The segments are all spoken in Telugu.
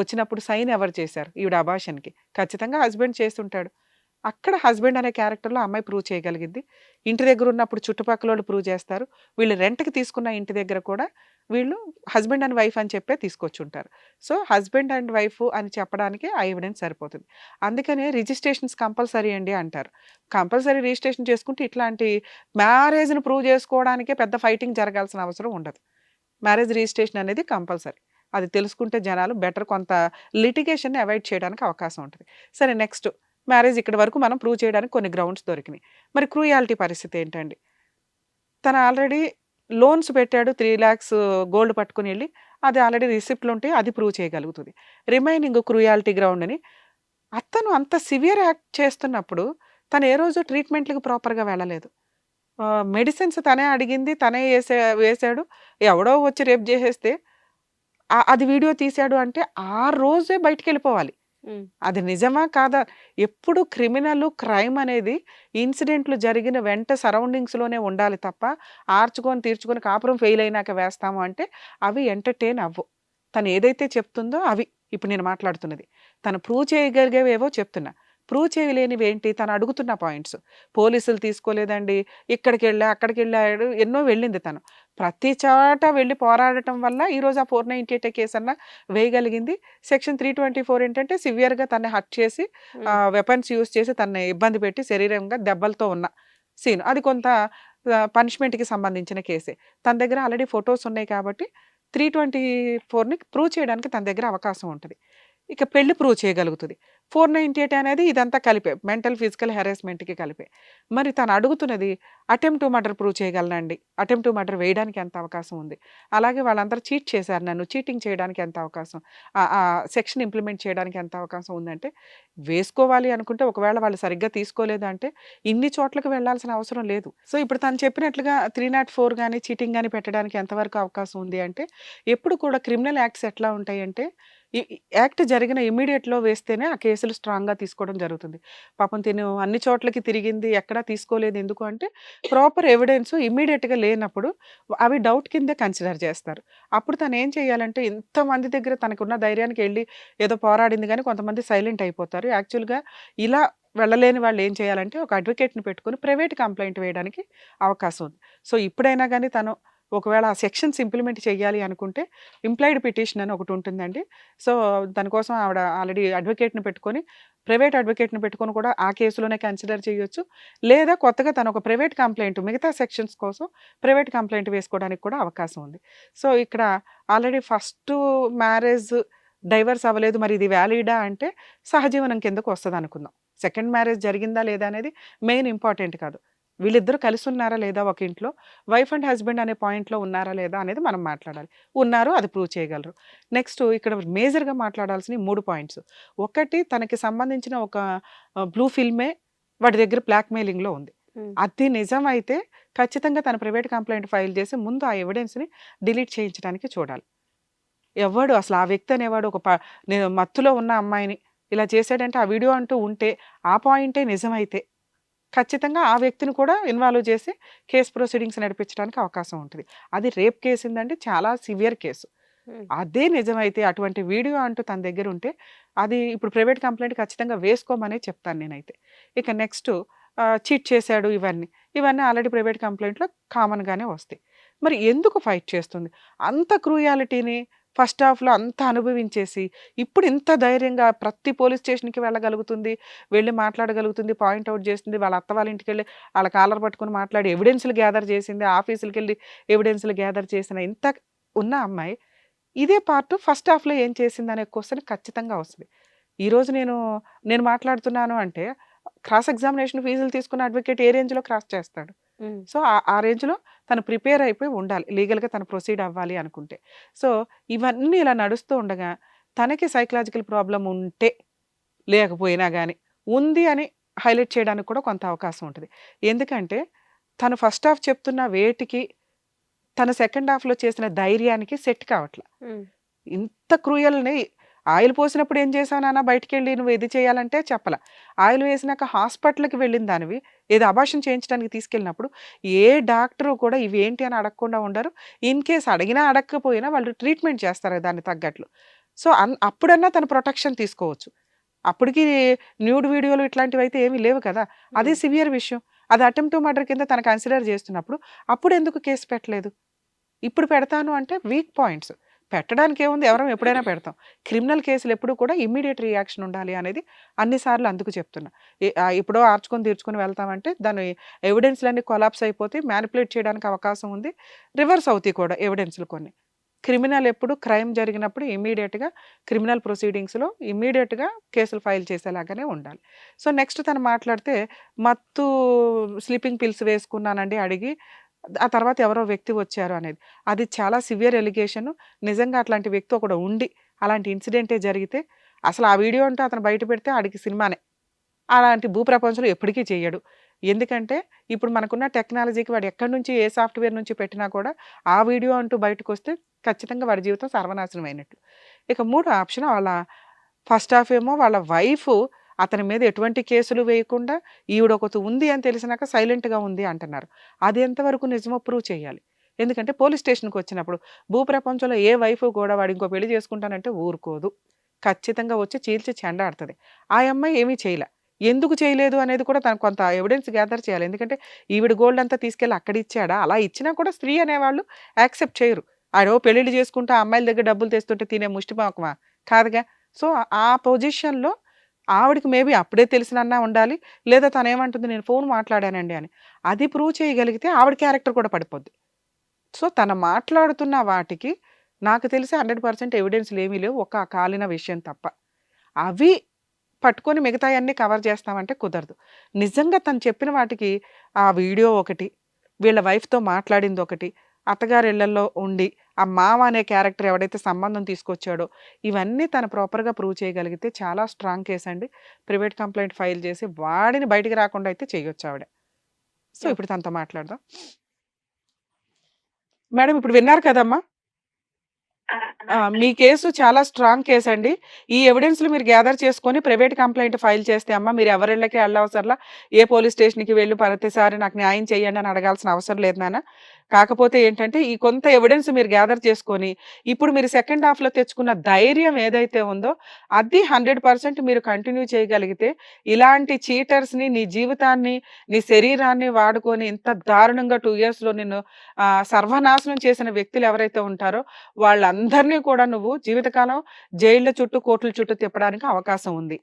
వచ్చినప్పుడు సైన్ ఎవరు చేశారు? ఈవిడ అబాషన్కి ఖచ్చితంగా హస్బెండ్ చేస్తుంటాడు. అక్కడ హస్బెండ్ అనే క్యారెక్టర్లో అమ్మాయి ప్రూవ్ చేయగలిగింది. ఇంటి దగ్గర ఉన్నప్పుడు చుట్టుపక్కల వాళ్ళు ప్రూవ్ చేస్తారు. వీళ్ళు రెంట్కి తీసుకున్న ఇంటి దగ్గర కూడా వీళ్ళు హస్బెండ్ అండ్ వైఫ్ అని చెప్పే తీసుకొచ్చి ఉంటారు సో హస్బెండ్ అండ్ వైఫ్ అని చెప్పడానికి ఆ ఎవిడెన్స్ సరిపోతుంది. అందుకనే రిజిస్ట్రేషన్స్ కంపల్సరీ అండి అంటారు. కంపల్సరీ రిజిస్ట్రేషన్ చేసుకుంటే ఇట్లాంటి మ్యారేజ్ని ప్రూవ్ చేసుకోవడానికే పెద్ద ఫైటింగ్ జరగాల్సిన అవసరం ఉండదు. మ్యారేజ్ రిజిస్ట్రేషన్ అనేది కంపల్సరీ. అది తెలుసుకుంటే జనాలు బెటర్ కొంత లిటిగేషన్ని అవాయిడ్ చేయడానికి అవకాశం ఉంటుంది. సరే నెక్స్ట్ మ్యారేజ్ ఇక్కడ వరకు మనం ప్రూవ్ చేయడానికి కొన్ని గ్రౌండ్స్ దొరికినాయి. మరి క్రూయాలిటీ పరిస్థితి ఏంటండి? తను ఆల్రెడీ లోన్స్ పెట్టాడు త్రీ ల్యాక్స్ గోల్డ్ పట్టుకుని వెళ్ళి అది ఆల్రెడీ రిసిప్ట్లు ఉంటే అది ప్రూవ్ చేయగలుగుతుంది. రిమైనింగ్ క్రూయాలిటీ గ్రౌండ్ అని అతను అంత సివియర్ యాక్ట్ చేస్తున్నప్పుడు తను ఏ రోజు ట్రీట్మెంట్లకు ప్రాపర్గా వెళ్ళలేదు. మెడిసిన్స్ తనే అడిగింది తనే వేసే వేసాడు. ఎవడో వచ్చి రేపు చేసేస్తే అది వీడియో తీశాడు అంటే ఆ రోజే బయటికి వెళ్ళిపోవాలి. అది నిజమా కాదా? ఎప్పుడు క్రిమినల్ క్రైమ్ అనేది ఇన్సిడెంట్లు జరిగిన వెంట సరౌండింగ్స్లోనే ఉండాలి తప్ప ఆర్చుకొని తీర్చుకొని కాపురం ఫెయిల్ అయినాక వేస్తాము అంటే అవి ఎంటర్టైన్ అవ్వు. తను ఏదైతే చెప్తుందో అవి. ఇప్పుడు నేను మాట్లాడుతున్నది. తను ప్రూవ్ చేయగలిగేవేవో చెప్తున్నా. ప్రూవ్ చేయలేనివి ఏంటి తను అడుగుతున్న పాయింట్స్. పోలీసులు తీసుకోలేదండి. ఇక్కడికి వెళ్ళా అక్కడికి వెళ్ళాడు ఎన్నో వెళ్ళింది తను. ప్రతి చోట వెళ్ళి పోరాడటం వల్ల ఈరోజు ఆ ఫోర్ నైంటీ ఎయిట్ కేసు అన్న వేయగలిగింది. సెక్షన్ త్రీ ట్వంటీ ఫోర్ ఏంటంటే సివియర్గా తన్ని హట్ చేసి వెపన్స్ యూస్ చేసి తనని ఇబ్బంది పెట్టి శరీరంగా దెబ్బలతో ఉన్న సీన్. అది కొంత పనిష్మెంట్కి సంబంధించిన కేసే. తన దగ్గర ఆల్రెడీ ఫొటోస్ ఉన్నాయి కాబట్టి త్రీ ట్వంటీ ఫోర్ని ప్రూవ్ చేయడానికి తన దగ్గర అవకాశం ఉంటుంది. ఇక పెళ్ళి ప్రూవ్ చేయగలుగుతుంది. ఫోర్ నైంటీ ఎయిట్ అనేది ఇదంతా కలిపే మెంటల్ ఫిజికల్ హెరాస్మెంట్కి కలిపే. మరి తను అడుగుతున్నది అటెంప్ట్ టు మర్డర్ ప్రూవ్ చేయగలనండి. అటెంప్ట్ టు మర్డర్ వేయడానికి ఎంత అవకాశం ఉంది? అలాగే వాళ్ళందరూ చీట్ చేశారు నన్ను చీటింగ్ చేయడానికి ఎంత అవకాశం ఆ- సెక్షన్ ఇంప్లిమెంట్ చేయడానికి ఎంత అవకాశం ఉందంటే వేసుకోవాలి అనుకుంటే ఒకవేళ వాళ్ళు సరిగ్గా తీసుకోలేదు అంటే ఇన్ని చోట్లకు వెళ్ళాల్సిన అవసరం లేదు. సో ఇప్పుడు తను చెప్పినట్లుగా త్రీ నాట్ ఫోర్ కానీ చీటింగ్ కానీ పెట్టడానికి ఎంతవరకు అవకాశం ఉంది అంటే ఎప్పుడు కూడా క్రిమినల్ యాక్ట్స్ ఎట్లా ఉంటాయి అంటే యాక్ట్ జరిగిన ఇమీడియట్లో వేస్తేనే ఆ కేసులు స్ట్రాంగ్గా తీసుకోవడం జరుగుతుంది. పాపం తిను అన్ని చోట్లకి తిరిగింది ఎక్కడా తీసుకోలేదు ఎందుకు అంటే ప్రాపర్ ఎవిడెన్స్ ఇమీడియట్గా లేనప్పుడు అవి డౌట్ కిందే కన్సిడర్ చేస్తారు. అప్పుడు తను ఏం చేయాలంటే ఇంతమంది దగ్గర తనకున్న ధైర్యానికి వెళ్ళి ఏదో పోరాడింది కానీ కొంతమంది సైలెంట్ అయిపోతారు. యాక్చువల్గా ఇలా వెళ్ళలేని వాళ్ళు ఏం చేయాలంటే ఒక అడ్వకేట్ని పెట్టుకొని ప్రైవేట్ కంప్లైంట్ వేయడానికి అవకాశం ఉంది. సో ఇప్పుడైనా కానీ తను ఒకవేళ ఆ సెక్షన్స్ ఇంప్లిమెంట్ చేయాలి అనుకుంటే ఇంప్లాయిడ్ పిటిషన్ అని ఒకటి ఉంటుందండి. సో దానికోసం ఆవిడ ఆల్రెడీ అడ్వకేట్ని పెట్టుకొని ప్రైవేట్ అడ్వకేట్ని పెట్టుకొని కూడా ఆ కేసులోనే కన్సిడర్ చేయొచ్చు. లేదా కొత్తగా తను ఒక ప్రైవేట్ కంప్లైంట్ మిగతా సెక్షన్స్ కోసం ప్రైవేట్ కంప్లైంట్ వేసుకోవడానికి కూడా అవకాశం ఉంది. సో ఇక్కడ ఆల్రెడీ ఫస్ట్ మ్యారేజ్ డైవర్స్ అవ్వలేదు. మరి ఇది వ్యాలిడా అంటే సహజీవనం కిందకు వస్తుంది అనుకుందాం సెకండ్ మ్యారేజ్ జరిగిందా లేదా అనేది మెయిన్ ఇంపార్టెంట్ కాదు. వీళ్ళిద్దరూ కలిసి ఉన్నారా లేదా ఒక ఇంట్లో? వైఫ్ అండ్ హస్బెండ్ అనే పాయింట్లో ఉన్నారా లేదా అనేది మనం మాట్లాడాలి. ఉన్నారు అది ప్రూవ్ చేయగలరు. నెక్స్ట్ ఇక్కడ మేజర్గా మాట్లాడాల్సిన మూడు పాయింట్స్. ఒకటి తనకి సంబంధించిన ఒక బ్లూ ఫిల్మే వాడి దగ్గర బ్లాక్మెయిలింగ్లో ఉంది. అది నిజమైతే ఖచ్చితంగా తన ప్రైవేట్ కంప్లైంట్ ఫైల్ చేసి ముందు ఆ ఎవిడెన్స్ని డిలీట్ చేయించడానికి చూడాలి. ఎవడు అసలు ఆ వ్యక్తి అనేవాడు ఒక ప- మత్తులో ఉన్న అమ్మాయిని ఇలా చేశాడంటే ఆ వీడియో అంటూ ఉంటే ఆ పాయింటే నిజమైతే ఖచ్చితంగా ఆ వ్యక్తిని కూడా ఇన్వాల్వ్ చేసి కేసు ప్రొసీడింగ్స్ నడిపించడానికి అవకాశం ఉంటుంది. అది రేప్ కేసు ఏంటంటే చాలా సివియర్ కేసు. అదే నిజమైతే అటువంటి వీడియో అంటూ తన దగ్గర ఉంటే అది ఇప్పుడు ప్రైవేట్ కంప్లైంట్ ఖచ్చితంగా వేసుకోమనే చెప్తాను నేనైతే. ఇక నెక్స్ట్ చీట్ చేశాడు ఇవన్నీ. ఇవన్నీ ఆల్రెడీ ప్రైవేట్ కంప్లైంట్లో కామన్గానే వస్తాయి. మరి ఎందుకు ఫైట్ చేస్తుంది? అంత క్రూయాలిటీని ఫస్ట్ హాఫ్లో అంత అనుభవించేసి ఇప్పుడు ఇంత ధైర్యంగా ప్రతి పోలీస్ స్టేషన్కి వెళ్ళగలుగుతుంది వెళ్ళి మాట్లాడగలుగుతుంది పాయింట్ అవుట్ చేస్తుంది వాళ్ళ అత్త వాళ్ళ ఇంటికి వెళ్ళి వాళ్ళ కాలర్ పట్టుకుని మాట్లాడి ఎవిడెన్స్లు గ్యాదర్ చేసింది ఆఫీసులకి వెళ్ళి ఎవిడెన్స్లు గ్యాదర్ చేసిన ఇంత ఉన్న అమ్మాయి ఇదే పార్ట్ ఫస్ట్ హాఫ్లో ఏం చేసింది అనే క్వశ్చన్ ఖచ్చితంగా వస్తుంది. ఈరోజు నేను నేను మాట్లాడుతున్నాను అంటే క్రాస్ ఎగ్జామినేషన్ ఫీజులు తీసుకున్న అడ్వకేట్ ఏ రేంజ్లో క్రాస్ చేస్తాడు? సో ఆ- రేంజ్లో తను ప్రిపేర్ అయిపోయి ఉండాలి. లీగల్గా తను ప్రొసీడ్ అవ్వాలి అనుకుంటే. సో ఇవన్నీ ఇలా నడుస్తూ ఉండగా తనకి సైకలాజికల్ ప్రాబ్లం ఉంటే లేకపోయినా కానీ ఉంది అని హైలైట్ చేయడానికి కూడా కొంత అవకాశం ఉంటుంది. ఎందుకంటే తను ఫస్ట్ హాఫ్ చెప్తున్న వేటికి తన సెకండ్ హాఫ్లో చేసిన ధైర్యానికి సెట్ కావట్లే. ఇంత క్రూయల్ని ఆయిల్ పోసినప్పుడు ఏం చేసావు నాన్న? బయటికి వెళ్ళి నువ్వు ఇది చేయాలంటే చెప్పల. ఆయిల్ వేసినాక హాస్పిటల్కి వెళ్ళిన దానివి ఏదో అబార్షన్ చేయించడానికి తీసుకెళ్ళినప్పుడు ఏ డాక్టరు కూడా ఇవి ఏంటి అని అడగకుండా ఉండరు. ఇన్ కేస్ అడిగినా అడగకపోయినా వాళ్ళు ట్రీట్మెంట్ చేస్తారు దాన్ని తగ్గట్లు. సో అన్ అప్పుడన్నా తన ప్రొటెక్షన్ తీసుకోవచ్చు. అప్పటికి న్యూడ్ వీడియోలు ఇట్లాంటివి అయితే ఏమీ లేవు కదా. అది. సివియర్ విషయం. అది అటెంప్ట్ మర్డర్ కింద తను కన్సిడర్ చేస్తున్నప్పుడు అప్పుడు ఎందుకు కేసు పెట్టలేదు? ఇప్పుడు పెడతాను అంటే వీక్ పాయింట్స్. పెట్టడానికి ఏముంది ఎవరం ఎప్పుడైనా పెడతాం. క్రిమినల్ కేసులు ఎప్పుడు కూడా ఇమ్మీడియట్ రియాక్షన్ ఉండాలి అనేది అన్నిసార్లు అందుకు చెప్తున్నా. ఇప్పుడో ఆర్చుకొని తీర్చుకొని వెళ్తామంటే దాని ఎవిడెన్స్లన్నీ కొలాప్స్ అయిపోతే మ్యానిపులేట్ చేయడానికి అవకాశం ఉంది. రివర్స్ అవుతాయి కూడా ఎవిడెన్స్లు కొన్ని. క్రిమినల్ ఎప్పుడు క్రైమ్ జరిగినప్పుడు ఇమ్మీడియట్గా క్రిమినల్ ప్రొసీడింగ్స్లో ఇమ్మీడియట్గా కేసులు ఫైల్ చేసేలాగానే ఉండాలి. సో నెక్స్ట్ తను మాట్లాడితే మత్తు స్లీపింగ్ పిల్స్ వేసుకున్నానండి అడిగి ఆ తర్వాత ఎవరో వ్యక్తి వచ్చారు అనేది. అది చాలా సివియర్ ఎలిగేషన్. నిజంగా అట్లాంటి వ్యక్తి ఒకడు ఉండి అలాంటి ఇన్సిడెంటే జరిగితే అసలు ఆ వీడియో అంటూ అతను బయట పెడితే ఆడికి సినిమానే. అలాంటి భూప్రపంచంలో ఎప్పటికీ చేయడు. ఎందుకంటే ఇప్పుడు మనకున్న టెక్నాలజీకి వాడు ఎక్కడి నుంచి ఏ సాఫ్ట్వేర్ నుంచి పెట్టినా కూడా ఆ వీడియో అంటూ బయటకు వస్తే ఖచ్చితంగా వాడి జీవితం సర్వనాశనం అయినట్టు. ఇక మూడు ఆప్షన్ వాళ్ళ ఫస్ట్ హాఫ్ ఏమో వాళ్ళ వైఫ్ అతని మీద ఎటువంటి కేసులు వేయకుండా ఈవిడ ఒకటి ఉంది అని తెలిసినాక సైలెంట్గా ఉంది అంటున్నారు. అది ఎంతవరకు నిజమో ప్రూవ్ చేయాలి. ఎందుకంటే పోలీస్ స్టేషన్కి వచ్చినప్పుడు భూప్రపంచంలో ఏ వైఫ్ కూడా వాడు ఇంకో పెళ్ళి చేసుకుంటానంటే ఊరుకోదు. ఖచ్చితంగా వచ్చి చీల్చి చెండాడుతుంది. ఆ అమ్మాయి ఏమీ చేయలే. ఎందుకు చేయలేదు అనేది కూడా తను కొంత ఎవిడెన్స్ గ్యాదర్ చేయాలి. ఎందుకంటే ఈవిడ గోల్డ్ అంతా తీసుకెళ్ళి అక్కడ ఇచ్చాడా? అలా ఇచ్చినా కూడా స్త్రీ అనేవాళ్ళు యాక్సెప్ట్ చేయరు. ఆడో పెళ్ళిళ్ళు చేసుకుంటా ఆ అమ్మాయిల దగ్గర డబ్బులు తెస్తుంటే తినే ముష్టి పాకమా? కాదుగా. సో ఆ పొజిషన్లో ఆవిడకి మేబీ అప్పుడే తెలిసినన్నా ఉండాలి లేదా తను ఏమంటుంది నేను ఫోన్ మాట్లాడానండి అని. అది ప్రూవ్ చేయగలిగితే ఆవిడ క్యారెక్టర్ కూడా పడిపోద్ది. సో తను మాట్లాడుతున్న వాటికి నాకు తెలిసి హండ్రెడ్ పర్సెంట్ ఎవిడెన్స్లు ఏమీ లేవు ఒక కాలిన విషయం తప్ప. అవి పట్టుకొని మిగతాయన్నీ కవర్ చేస్తామంటే కుదరదు. నిజంగా తను చెప్పిన వాటికి ఆ వీడియో ఒకటి వీళ్ళ వైఫ్తో మాట్లాడింది ఒకటి అత్తగారి ఇళ్ళలో ఉండి ఆ మామ అనే క్యారెక్టర్ ఎవడైతే సంబంధం తీసుకొచ్చాడో ఇవన్నీ తను ప్రాపర్గా ప్రూవ్ చేయగలిగితే చాలా స్ట్రాంగ్ కేసు అండి ప్రైవేట్ కంప్లైంట్ ఫైల్ చేసి వాడిని బయటికి రాకుండా అయితే చేయొచ్చు ఆవిడ సో ఇప్పుడు తనతో మాట్లాడదాం. మేడం ఇప్పుడు విన్నారు కదమ్మా? మీ కేసు చాలా స్ట్రాంగ్ కేసు అండి ఈ ఎవిడెన్స్లు మీరు గ్యాదర్ చేసుకొని ప్రైవేట్ కంప్లైంట్ ఫైల్ చేస్తే అమ్మా మీరు ఎవరిళ్ళకి వెళ్ళవసరలా ఏ పోలీస్ స్టేషన్కి వెళ్ళి ప్రతిసారి నాకు న్యాయం చేయండి అని అడగాల్సిన అవసరం లేదు నాన్న. కాకపోతే ఏంటంటే ఈ కొంత ఎవిడెన్స్ మీరు గ్యాదర్ చేసుకొని ఇప్పుడు మీరు సెకండ్ హాఫ్లో తెచ్చుకున్న ధైర్యం ఏదైతే ఉందో అది హండ్రెడ్ పర్సెంట్ మీరు కంటిన్యూ చేయగలిగితే ఇలాంటి చీటర్స్ని నీ జీవితాన్ని నీ శరీరాన్ని వాడుకొని ఇంత దారుణంగా టూ ఇయర్స్లో నిన్ను సర్వనాశనం చేసిన వ్యక్తులు ఎవరైతే ఉంటారో వాళ్ళందరినీ కూడా నువ్వు జీవితకాలం జైళ్ళ చుట్టూ కోర్టుల చుట్టూ తిప్పడానికి అవకాశం ఉంది.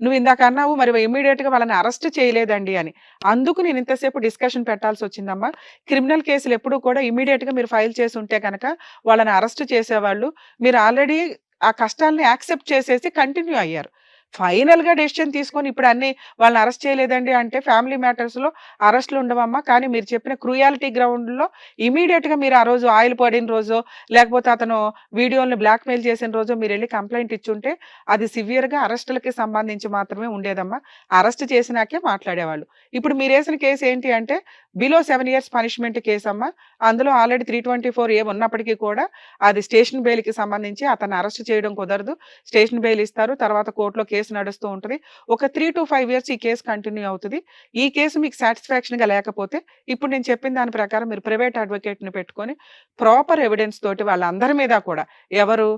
నువ్వు ఇందాక అన్నావు మరి immediate గా వాళ్ళని అరెస్ట్ చేయలేదండి అని. అందుకు నేను ఇంతసేపు డిస్కషన్ పెట్టాల్సి వచ్చిందమ్మా. క్రిమినల్ కేసులు ఎప్పుడు కూడా ఇమీడియట్గా గా మీరు ఫైల్ చేసి ఉంటే కనుక వాళ్ళని అరెస్ట్ చేసేవాళ్ళు. మీరు ఆల్రెడీ ఆ కష్టాలని యాక్సెప్ట్ చేసేసి కంటిన్యూ అయ్యారు. ఫైనల్గా డెసిషన్ తీసుకొని ఇప్పుడు అన్ని వాళ్ళని అరెస్ట్ చేయలేదండి అంటే ఫ్యామిలీ మ్యాటర్స్లో అరెస్ట్లు ఉండవమ్మా. కానీ మీరు చెప్పిన క్రూయాలిటీ గ్రౌండ్లో ఇమీడియట్గా గా మీరు ఆ రోజు ఆయిల్ పడిన రోజు లేకపోతే అతను వీడియోలను బ్లాక్ మెయిల్ చేసిన రోజు మీరు వెళ్ళి కంప్లైంట్ ఇచ్చుంటే అది సివియర్గా అరెస్టులకి సంబంధించి మాత్రమే ఉండేదమ్మా. అరెస్ట్ చేసినాకే మాట్లాడేవాళ్ళు. ఇప్పుడు మీరు వేసిన కేసు ఏంటి అంటే below seven years punishment case అమ్మా అందులో already three twenty four A ఉన్నప్పటికీ కూడా అది స్టేషన్ బెయిల్కి సంబంధించి అతను అరెస్ట్ చేయడం కుదరదు. స్టేషన్ బెయిల్ ఇస్తారు. తర్వాత కోర్టులో కేసు నడుస్తూ ఉంటుంది. ఒక త్రీ టు ఫైవ్ ఇయర్స్ ఈ కేసు కంటిన్యూ అవుతుంది. ఈ కేసు మీకు సాటిస్ఫాక్షన్గా లేకపోతే ఇప్పుడు నేను చెప్పిన దాని ప్రకారం మీరు ప్రైవేట్ అడ్వకేట్ని పెట్టుకొని ప్రాపర్ ఎవిడెన్స్ తోటి వాళ్ళందరి మీద కూడా ఎవరు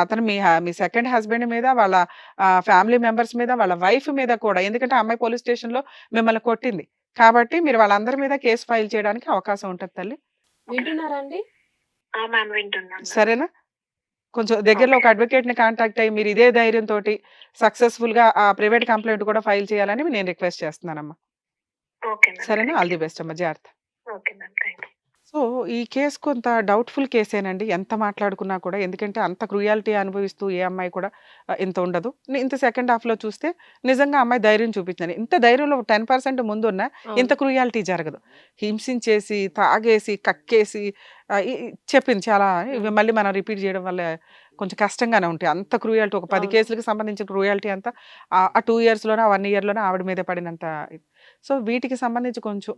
అతను మీ మీ సెకండ్ హస్బెండ్ మీద వాళ్ళ ఫ్యామిలీ మెంబర్స్ మీద వాళ్ళ వైఫ్ మీద కూడా ఎందుకంటే ఆ అమ్మాయి పోలీస్ స్టేషన్లో మిమ్మల్ని కొట్టింది. కాబట్టి మీరు వాళ్ళందరి మీద కేసు ఫైల్ చేయడానికి అవకాశం ఉంటుంది తల్లి. వింటున్నారా అండి? సరేనా? కొంచెం దగ్గరలో ఒక అడ్వకేట్ని కాంటాక్ట్ అయ్యి మీరు ఇదే ధైర్యంతో సక్సెస్ఫుల్గా ఆ ప్రైవేట్ కంప్లైంట్ కూడా ఫైల్ చేయాలని నేను రిక్వెస్ట్ చేస్తున్నానమ్మా. సరేనా? ఆల్ ది బెస్ట్ అమ్మా. జాగ్రత్త. సో ఈ కేసు కొంత డౌట్ఫుల్ కేసేనండి. ఎంత మాట్లాడుకున్నా కూడా. ఎందుకంటే అంత క్రూయాలిటీ అనుభవిస్తూ ఏ అమ్మాయి కూడా ఆ, ఇంత ఉండదు. ఇంత సెకండ్ హాఫ్లో చూస్తే నిజంగా అమ్మాయి ధైర్యం చూపించింది ఇంత ధైర్యంలో టెన్ పర్సెంట్ ముందున్న ఇంత క్రూయాలిటీ జరగదు. హింసించేసి తాగేసి కక్కేసి ఆ, చెప్పింది చాలా. ఇవి మళ్ళీ మనం రిపీట్ చేయడం వల్ల కొంచెం కష్టంగానే ఉంటాయి. అంత క్రూయాలిటీ ఒక పది అవును. కేసులకు సంబంధించిన క్రూయాలిటీ అంతా ఆ- ఆ టూ ఇయర్స్లోనే వన్ ఇయర్లోనే ఆవిడ మీద పడినంత ఇది. సో వీటికి సంబంధించి కొంచెం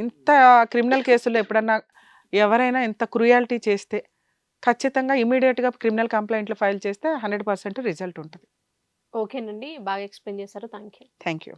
ఇంత క్రిమినల్ కేసుల్లో ఎప్పుడన్నా ఎవరైనా ఇంత క్రూయాలిటీ చేస్తే ఖచ్చితంగా ఇమీడియట్గా క్రిమినల్ కంప్లైంట్లు ఫైల్ చేస్తే హండ్రెడ్ పర్సెంట్ రిజల్ట్ ఉంటుంది. ఓకేనండి. బాగా ఎక్స్ప్లెయిన్ చేశారు. Thank you thank you